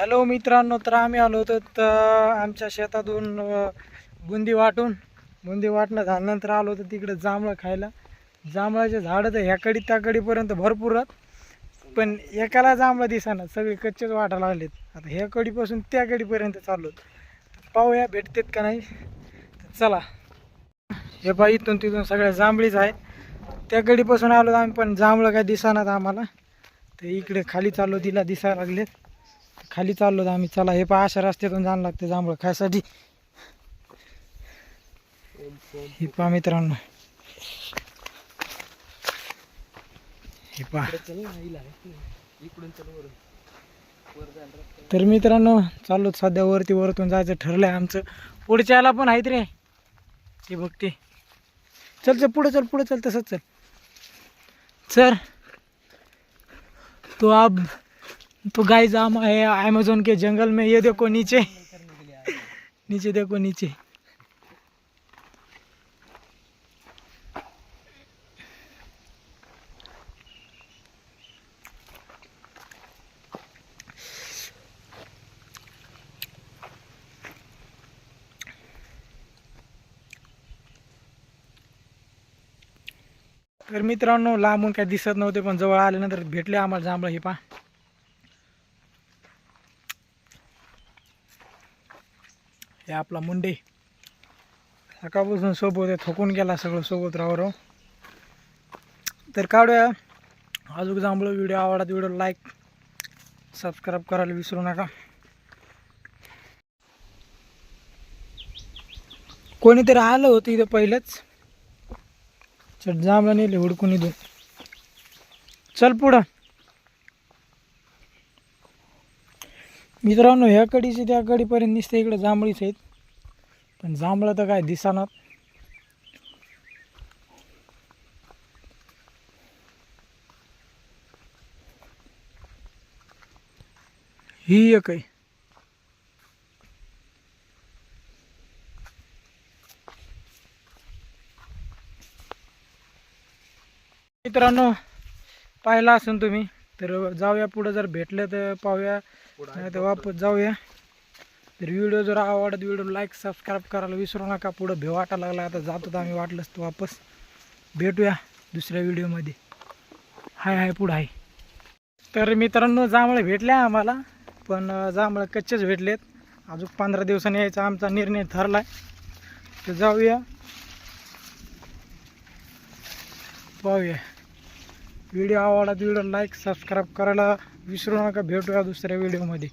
Hello मित्रांनो तर आम्ही आलो होतो तर आमच्या शेतातून बुंदी वाटून बुंदी वाटणं झाल्यानंतर आलो होतो तिकडे जांभळं खायला. जांभळाचे झाडं तर ह्या कडी त्या कडीपर्यंत भरपूर राहत पण एकाला जांभळं दिसाना सगळे कच्चेच वाटायला लागलेत. आता ह्या कडीपासून त्या चाललो पाहूया भेटतेत का नाही. चला. हे पहा इथून तिथून सगळ्या जांभळीच आहे त्याकडीपासून आलो आम्ही पण जांभळं काय दिसानात आम्हाला. तर इकडे खाली चाललो तिला दिसायला लागलेत. खाली चाललो आम्ही. चला हे पहा अशा रस्त्यातून जाणं लागते जांभळ खायसाठी. हे पहा मित्रांनो. हे पहा. तर मित्रांनो चाललो सध्या वरती वरतून जायचं ठरलंय आमचं. पुढच्या याला पण आहेत रे. ते. बघते चल चल पुढे चल पुढे चल तसंच चल. सर तो अब तो गाइस हम अमेजोन के जंगल में ये देखो नीचे। नीचे देखो नीचे। तर मित्रांनो लांबून काही दिसत नव्हते पण जवळ आल्यानंतर भेटले आम्हाला जांभळं हे पा हे आपला मुंडे. सकाळपासून सोबत आहे थकून गेला सगळं सोबत राहू राहू. तर काढूया. अजून जांभळं व्हिडिओ आवडत व्हिडिओ लाईक सबस्क्राईब करायला विसरू नका. कोणीतरी आलं होतं इथं पहिलंच. चट जांभळं नेले हुडकून इथून. चल पुढं. मित्रांनो ह्या कडीची त्या कडीपर्यंत दिसते इकडे जांभळीच आहेत. पण जांभळं तर काय दिसानात ही एक आहे. मित्रांनो पाहिला असेल तुम्ही. तर जाऊया पुढं जर भेटलं तर पाहूया. नाही तर वापस जाऊया. तर व्हिडिओ जर आवडत व्हिडिओ लाईक सबस्क्राईब करायला विसरू नका. पुढं भेव वाटायला लागला आता जातो तर आम्ही वाटलंच तर वापस. भेटूया दुसऱ्या व्हिडिओमध्ये. हाय हाय पुढं आहे तर मित्रांनो जांभळं भेटले आम्हाला पण जांभळं कच्चेच भेटलेत. अजून पंधरा दिवसांनी यायचा आमचा निर्णय ठरला आहे तर जाऊया. पाहूया. व्हिडिओ आवडला व्हिडिओ लाईक सबस्क्राईब करायला विसरू नका. भेटूया दुसऱ्या व्हिडिओमध्ये